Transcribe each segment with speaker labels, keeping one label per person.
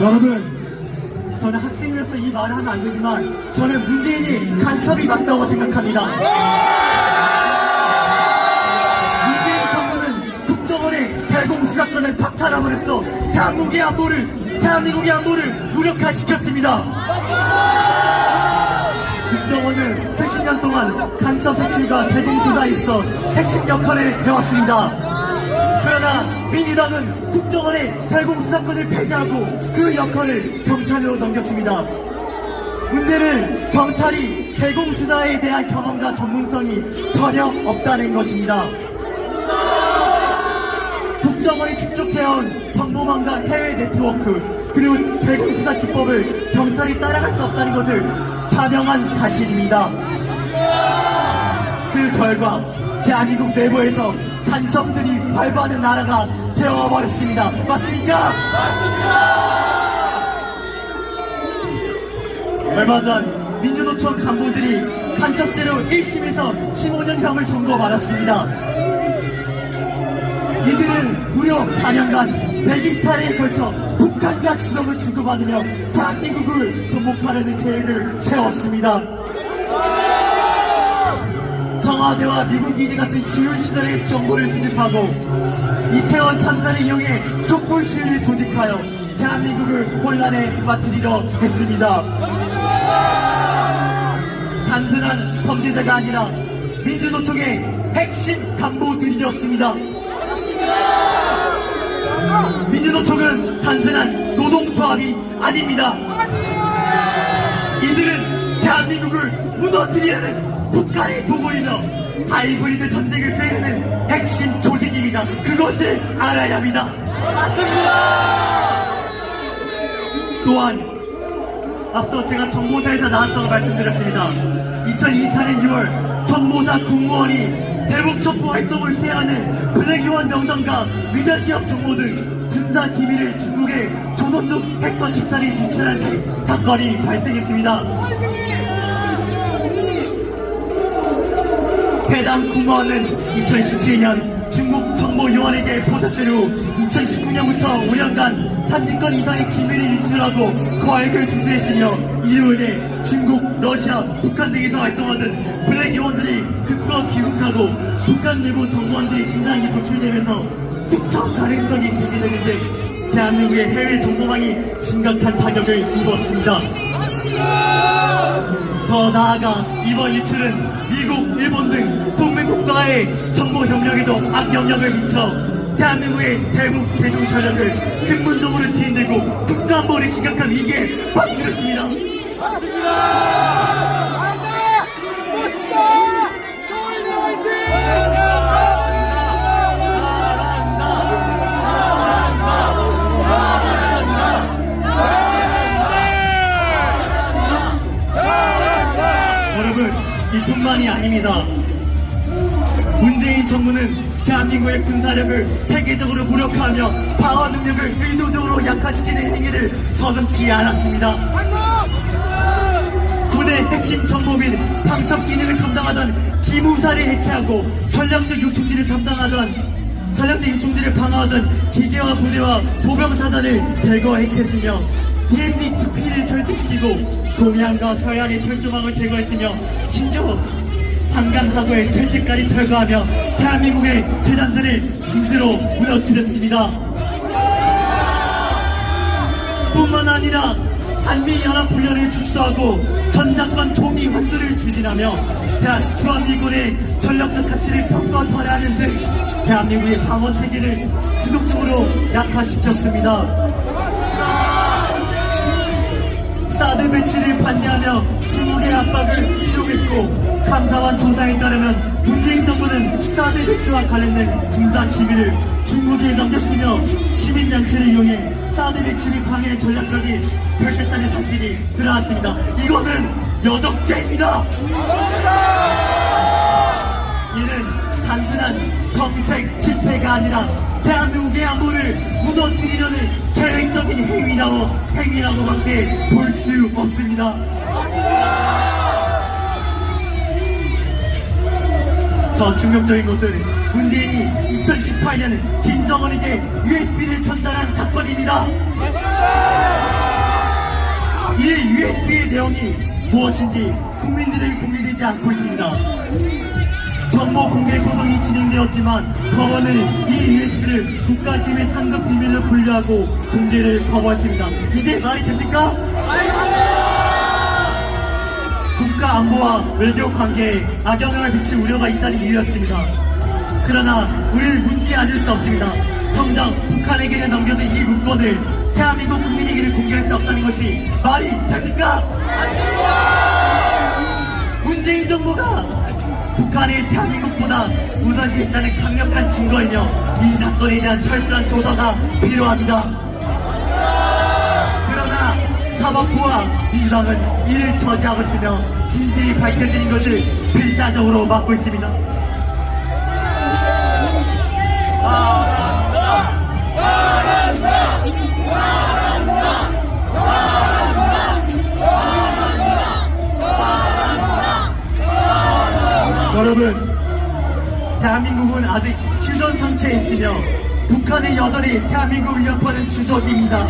Speaker 1: 여러분, 저는 학생으로서 이 말을 하면 안 되지만 저는 문재인이 간첩이 맞다고 생각합니다. 문재인 정부는 국정원의 대공수사권을 했어 대한민국의 안보를 대한민국의 안보를 무력화시켰습니다. 국정원은 수십 년 동안 간첩 색출과 대중수사에 있어 핵심 역할을 해왔습니다. 그러나 민주당은 국정원의 대공수사권을 폐지하고 그 역할을 경찰로 넘겼습니다. 문제는 경찰이 대공수사에 대한 경험과 전문성이 전혀 없다는 것입니다. 국정원이 축적해온 정보망과 해외 네트워크 그리고 대공수사 기법을 경찰이 따라갈 수 없다는 것을 자명한 사실입니다. 그 결과 대한민국 내부에서 간첩들이 발부하는 나라가 되어버렸습니다. 맞습니까? 얼마 전 민주노총 간부들이 간첩죄로 1심에서 15년형을 선고받았습니다. 이들은 무려 4년간 100일차례에 걸쳐 북한과 지령을 주고받으며 대한민국을 정복하려는 계획을 세웠습니다. 청와대와 미국 기지 같은 주요 시설의 정보를 수집하고 이태원 참사를 이용해 촛불 시위를 조직하여 대한민국을 혼란에 빠뜨리려 했습니다. 단순한 범죄자가 아니라 민주노총의 핵심 간부들이었습니다. 민주노총은 단순한 노동조합이 아닙니다. 이들은 대한민국을 무너뜨리려는 북한의 도구이며 하이브리드 전쟁을 꾀하는 핵심 조직입니다. 그것을 알아야 합니다. 또한 앞서 제가 정보사에서 나왔다고 말씀드렸습니다. 2024년 6월 정보사 공무원이 대북 첩보 활동을 수행하는 블랙 요원 명단과 미달기업 정보 등 군사 기밀을 중국의 조선족 해커 집단이 유출한 사건이 발생했습니다. 해당 공무원은 2017년 중국 정보요원에게 포섭된 후 2019년부터 5년간 30건 이상의 기밀을 유출하고 거액을 수수했으며 이로 인해 중국, 러시아, 북한 등에서 활동하던 블랙 요원들이 극과 귀국하고 북한 내부 정보원들이 신상이 노출되면서 수천 가능성이 제기되는데 대한민국의 해외 정보망이 심각한 타격을 입었습니다. 더 나아가 이번 유출은 미국, 일본 등 동맹국가의 정보 협력에도 악영향을 미쳐 대한민국의 대북 대중 전략을 근본적으로 뒤흔들고 국가안보를 심각한 위기에 빠뜨렸습니다. 여러분, 뿐만이 아닙니다. 문재인 정부는 대한민국의 군사력을 세계적으로 무력화하며 방어 능력을 의도적으로 약화시키는 행위를 서슴지 않았습니다. 군의 핵심 정보 및 방첩 기능을 담당하던 기무사를 해체하고 전략적 요충지를 담당하던 전략적 요충지를 방어하던 기계화 부대와 보병사단을 대거 해체했으며 DMZ GP를 절대시키고 동해안과 서해안의 철조망을 제거했으며 심지어 한강하고의 절대까지 철거하며 대한민국의 재단선을 스스로 무너뜨렸습니다. 뿐만 아니라 한미연합훈련을 축소하고 전장관 조기 환수를 추진하며 대한 주한미군의 전력적 가치를 평가 절하하는 등 대한민국의 방어 체계를 지속적으로 약화시켰습니다. 사드 배치를 반대하며 중국의 압박을 지속했고 감사원 조사에 따르면 문재인 정부는 사드 배치와 관련된 군사 기밀을 중국에 넘겼으며 시민단체를 이용해 사드 배치를 방해 전략까지 펼쳤다는 사실이 드러났습니다. 이거는 여덕죄입니다. 이는 단순한 정책 실패가 아니라 대한민국의 안보를 무너뜨리려는 계획적인 행위라고 행위라고밖에 볼 수 없습니다. 더 충격적인 것은 문재인이 2018년 김정은에게 USB를 전달한 사건입니다. 이 USB의 내용이 무엇인지 국민들에게 공개되지 않고 있습니다. 정보 공개 소송이 진행되었지만 법원은 이 USB를 국가기밀 상급 비밀로 분류하고 공개를 거부했습니다. 이게 말이 됩니까? 국가 안보와 외교 관계에 악영향을 미칠 우려가 있다는 이유였습니다. 그러나 우리는 묻지 않을 수 없습니다. 정작 북한에게는 넘겨진 이 문건을 대한민국 국민에게는 공개할 수 없다는 것이 말이 됩니까? 문재인 정부가 북한이 대한민국보다 우선시했다는 강력한 증거이며 이 사건에 대한 철저한 조사가 필요합니다. 그러나 사법부와 민주당은 이를 저지하고 있으며 진실이 밝혀지는 것을 필사적으로 막고 있습니다. 여러분, 대한민국은 아직 휴전 상태에 있으며 북한의 여전히 대한민국을 위협하는 주적입니다.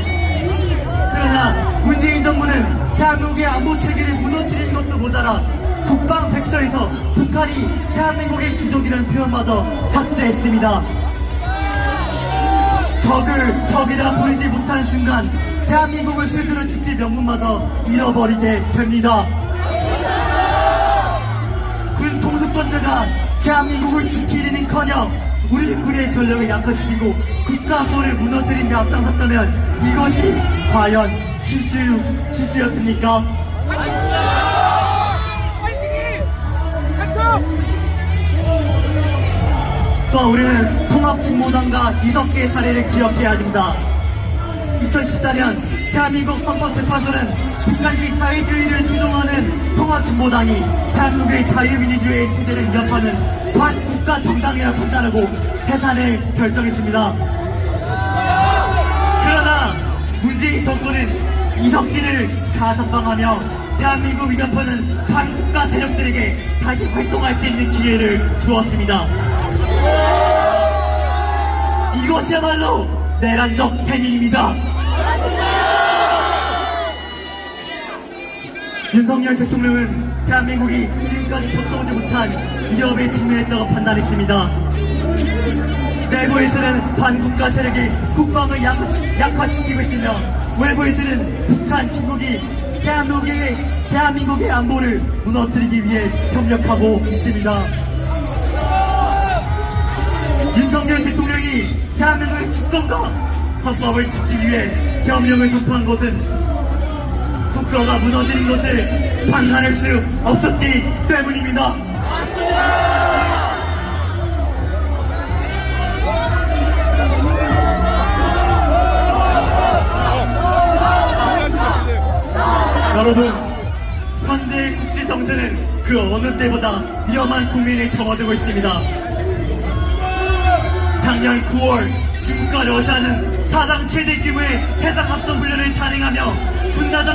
Speaker 1: 그러나 문재인 정부는 대한민국의 안보 체계를 무너뜨리는 것도 모자라 국방 백서에서 북한이 대한민국의 주적이라는 표현마저 삭제했습니다. 적을 적이라 부리지 못하는 순간 대한민국을 스스로 지킬 명분마저 잃어버리게 됩니다. 군 통수권자가 대한민국을 지키리는커녕 우리 군의 전력을 약화시키고 국가안보를 무너뜨린 데 앞장섰다면 이것이 과연 실수, 실수였습니까? 또 우리는 통합진보당과 이석기의 사례를 기억해야 합니다. 2014년 대한민국 헌법재판소는 북한식 사회주의를 주동하는 통합진보당이 대한민국의 자유민주주의의 체제를 위협하는 반국가 정당이라고 판단하고 해산을 결정했습니다. 그러나 문재인 정권은 이석기를 가석방하며 대한민국 위협하는 반국가 세력들에게 다시 활동할 수 있는 기회를 주었습니다. 이것이야말로 내란적 행위입니다. 윤석열 대통령은 대한민국이 지금까지 겪어보지 못한 위협에 직면했다고 판단했습니다. 내부에서는 반국가 세력이 국방을 약화시, 약화시키고 있으며 외부에서는 북한, 중국이 대한민국의, 대한민국의 안보를 무너뜨리기 위해 협력하고 있습니다. 윤석열 대통령이 대한민국의 주권과 헌법을 지키기 위해 협력을 도포한 것은 국가가 무너지는 것을 방관할 수 없었기 때문입니다. 여러분, 현대 국제 정세는 그 어느 때보다 위험한 국민을 접어들고 있습니다. 작년 9월 중국과 러시아는 사상 최대 규모의 해상 합동 훈련을 단행하며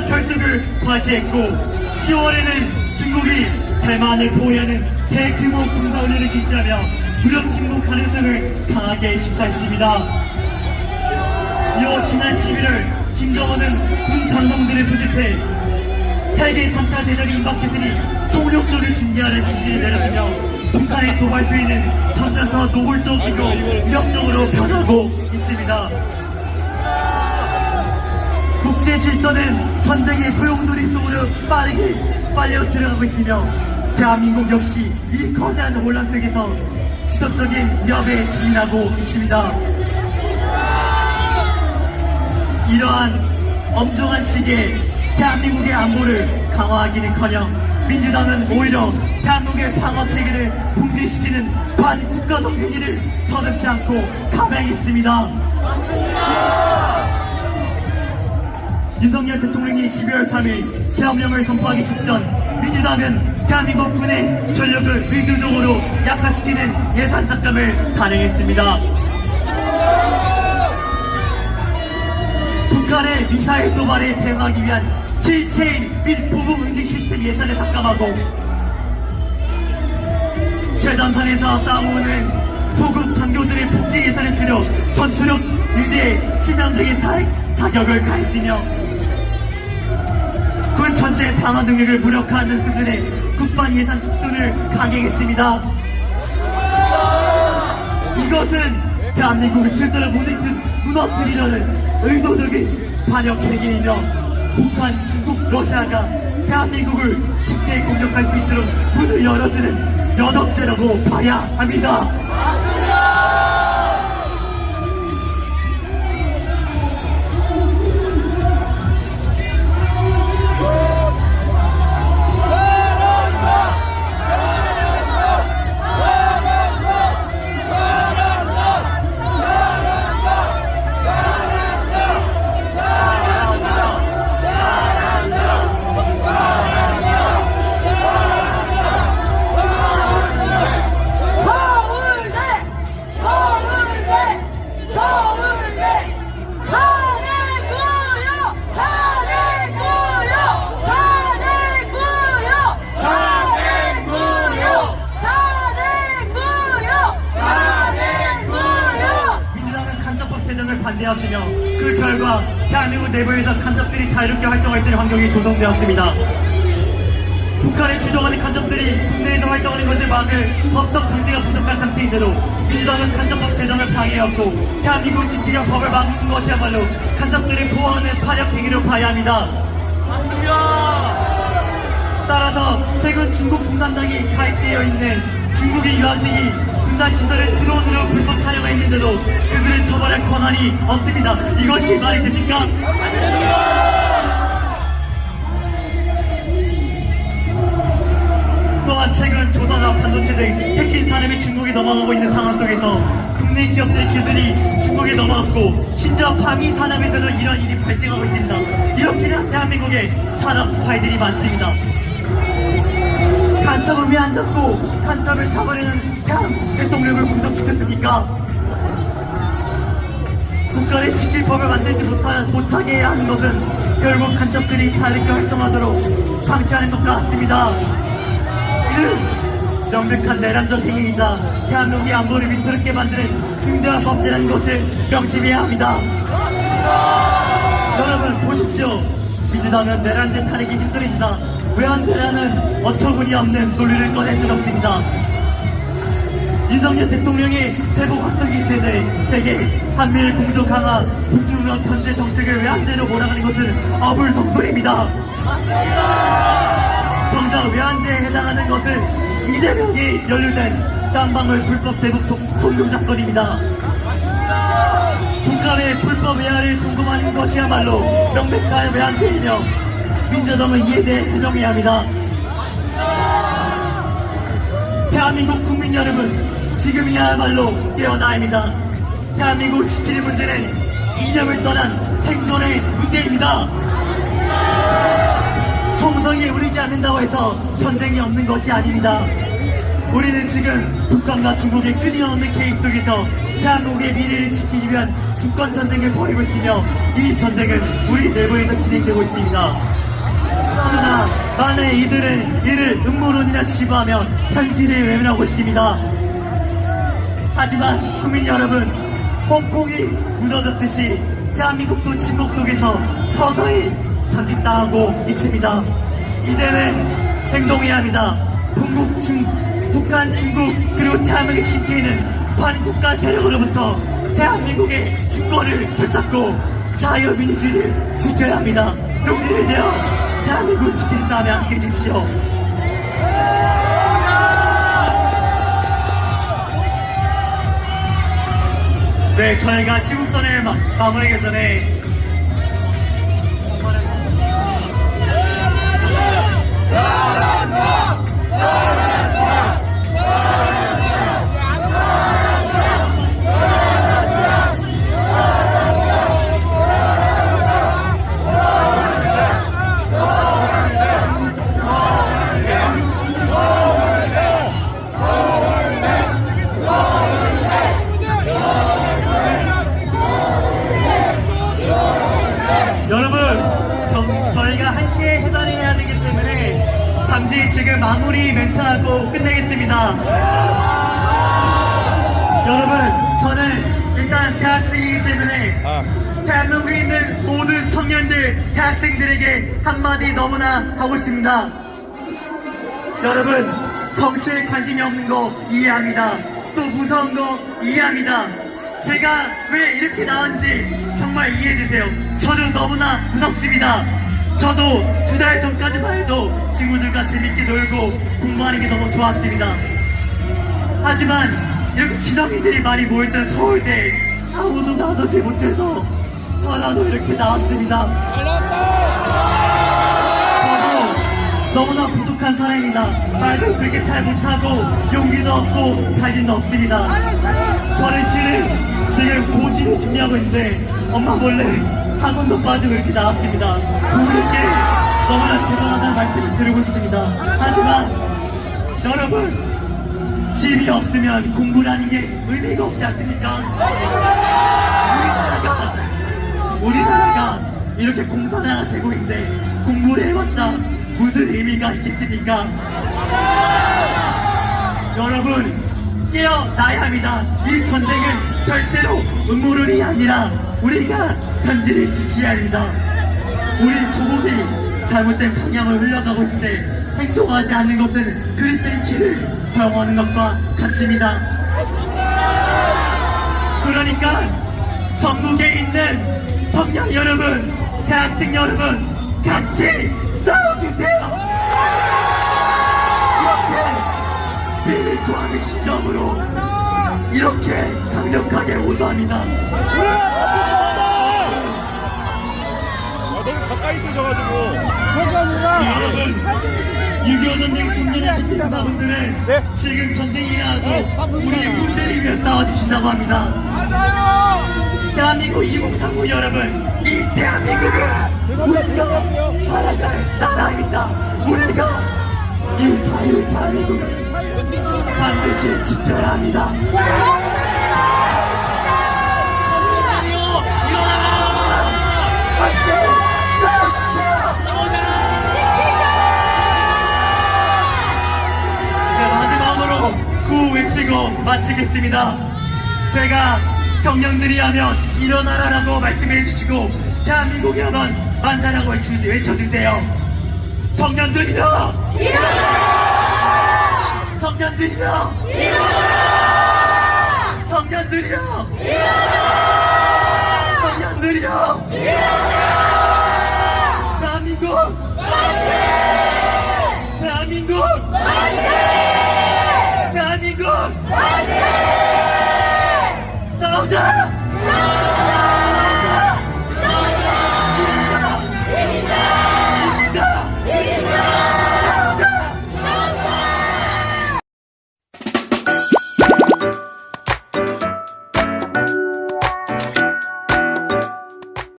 Speaker 1: 결속을 과시했고 10월에는 중국이 대만을 포위하는 대규모 군사훈련을 실시하며 무력 침공 가능성을 강하게 시사했습니다. 이어 지난 11월 김정은은 군 장병들을 소집해 세계 3차 대전이 임박했으니 총력전을 준비하는 지시를 내렸으며 북한의 도발 수위는 점점 더 노골적이고 위협적으로 변하고 있습니다. 국제 질서는 전쟁의 소용돌이 속으로 빠르게 빨려 들어가고 있으며 대한민국 역시 이 거대한 혼란 속에서 지속적인 위협에 직면하고 있습니다. 이러한 엄중한 시기에 대한민국의 안보를 강화하기는커녕 민주당은 오히려 대한민국의 방어 체계를 붕괴시키는 반국가적 행위를 서슴지 않고 감행했습니다. 윤석열 대통령이 12월 3일 계엄령을 선포하기 직전 민주당은 대한민국 군의 전력을 의도적으로 약화시키는 예산 삭감을 단행했습니다. 북한의 미사일 도발에 대응하기 위한 킬체인 및 부분 응징 시스템 예산을 삭감하고 최전선에서 싸우는 소급 장교들의 복지 예산을 들여 전투력 유지에 치명적인 타, 타격을 가했으며 군 전체의 방어 능력을 무력화하는 수준의 국방 예산 축소를 강행했습니다. 이것은 대한민국을 스스로 무너뜨- 무너뜨리려는 의도적인 반역 행위이며 북한, 중국, 러시아가 대한민국을 쉽게 공격할 수 있도록 문을 열어주는 연업죄라고 봐야 합니다. 법적 장치가 부족한 상태인데도 민주당은 간접법 제정을 방해했고 대한민국 지키려 법을 막는 것이야말로 간접들을 보호하는 파력 행위로 봐야 합니다. 따라서 최근 중국 공산당이 가입되어 있는 중국의 유학생이 군산 시설을 드론으로 불법 촬영했는데도 그들을 처벌할 권한이 없습니다. 이것이 말이 됩니까? 또한 최근 조사나 반도체 등 핵심 산업이 중국에 넘어가고 있는 상황 속에서 국내 기업들의 기술이 중국에 넘어갔고 심지어 방위 산업에서는 이런 일이 발생하고 있습니다. 이렇게 대한민국에 산업 스파이들이 많습니다. 간첩을 왜 안 잡고 간첩을 잡아내는 참 대통령을 공격시켰습니까? 국가를 지킬 법을 만들지 못하, 못하게 하는 것은 결국 간첩들이 자유롭게 활동하도록 방치하는 것 같습니다. 명백한 내란적 행위이자 대한민국의 안보를 위태롭게 만드는 중대한 범죄라는 것을 명심해야 합니다. 여러분 보십시오. 민주당은 내란제 탄핵이 힘들으시다. 외환대라는 어처구니 없는 논리를 없습니다. 윤석열 대통령이 대북 확성기 세대 세계 한미일 공조 강화 북중러 견제 정책을 외환제로 몰아가는 것은 어불성설입니다. 정작 외환제에 해당하는 것은 이재명이 연루된 딴방울 불법 대북 통용 사건입니다. 북한의 불법 외화를 궁금하는 것이야말로 명백한 외환제이며 민주당은 이에 대해 해명해야 합니다. 대한민국 국민 여러분, 지금이야말로 깨어나야 합니다. 대한민국을 지키는 문제는 이념을 떠난 생존의 문제입니다. 총성이 우리지 않는다고 해서 전쟁이 없는 것이 아닙니다. 우리는 지금 북한과 중국의 끊임없는 개입 속에서 대한민국의 미래를 지키기 위한 주권 전쟁을 벌이고 있으며 이 전쟁은 우리 내부에서 진행되고 있습니다. 그러나 많은 이들은 이를 음모론이라 치부하며 현실에 외면하고 있습니다. 하지만 국민 여러분, 홍콩이 무너졌듯이 대한민국도 침묵 속에서 서서히 잠식당하고 있습니다. 이제는 행동해야 합니다. 북국, 중, 북한, 중국, 그리고 대한민국의 침체는 반국가 세력으로부터 대한민국의 주권을 붙잡고 자유민주주의를 지켜야 합니다. 용기를 내어 대한민국을 지키는 다음에 함께 해주십시오. 네, 저희가 시국선을 마, 마무리하기 전에 잠시 지금 마무리 멘트하고 끝내겠습니다. 여러분, 저는 일단 대학생이기 때문에
Speaker 2: 아.
Speaker 1: 대한민국에 있는 모든 청년들, 대학생들에게 한마디 너무나 하고 싶습니다. 여러분, 정치에 관심이 없는 거 이해합니다. 또 무서운 거 이해합니다. 제가 왜 이렇게 나왔는지 정말 이해해주세요. 저도 너무나 무섭습니다. 저도 두 달 전까지만 해도 친구들과 재밌게 놀고 공부하는 게 너무 좋았습니다. 하지만 이렇게 지성인들이 많이 모였던 서울대 아무도 나서지 못해서 저라도 이렇게 나왔습니다. 저도 너무나 부족한 사람입니다. 말도 그렇게 잘 못하고 용기도 없고 자신도 없습니다. 저는 실은 지금 고시를 준비하고 있는데 엄마 몰래 학원도 빠지고 이렇게 나왔습니다. 부모님께 너무나 죄송하다는 말씀을 드리고 싶습니다. 하지만 여러분 집이 없으면 공부라는 게 의미가 없지 않습니까? 우리나라가 우리나라가 이렇게 공산화가 되고 있는데 공부를 해봤자 무슨 의미가 있겠습니까? 여러분 깨어나야 합니다. 이 전쟁은 절대로 음모론이 아니라 우리가 현실을 지시해야 합니다. 우리 조국이 잘못된 방향을 흘러가고 있을 때 행동하지 않는 것은 그릇된 길을 걸어가는 것과 같습니다. 그러니까 전국에 있는 청년 여러분, 대학생 여러분, 같이 싸워주세요! 이렇게 비밀 토하는 시점으로 이렇게 강력하게 호소합니다. 여러분, 6.25 전쟁 청년을 지키는 분들은
Speaker 2: 네.
Speaker 1: 지금 전쟁이 일어나도 우리 문 때리며 싸워주신다고 합니다. 대한민국 2039 여러분, 이 대한민국은 우리가 살아갈 나라입니다. 우리가 이 자유 대한민국을 반드시 지켜야 합니다. 외치고 마치겠습니다. 제가 청년들이 하면 일어나라라고 말씀해 주시고 대한민국이 하면 만나라고 외쳐주세요. 청년들이다! 일어나라! 청년들이다! 일어나라! 청년들이다! 일어나라! 청년들이다!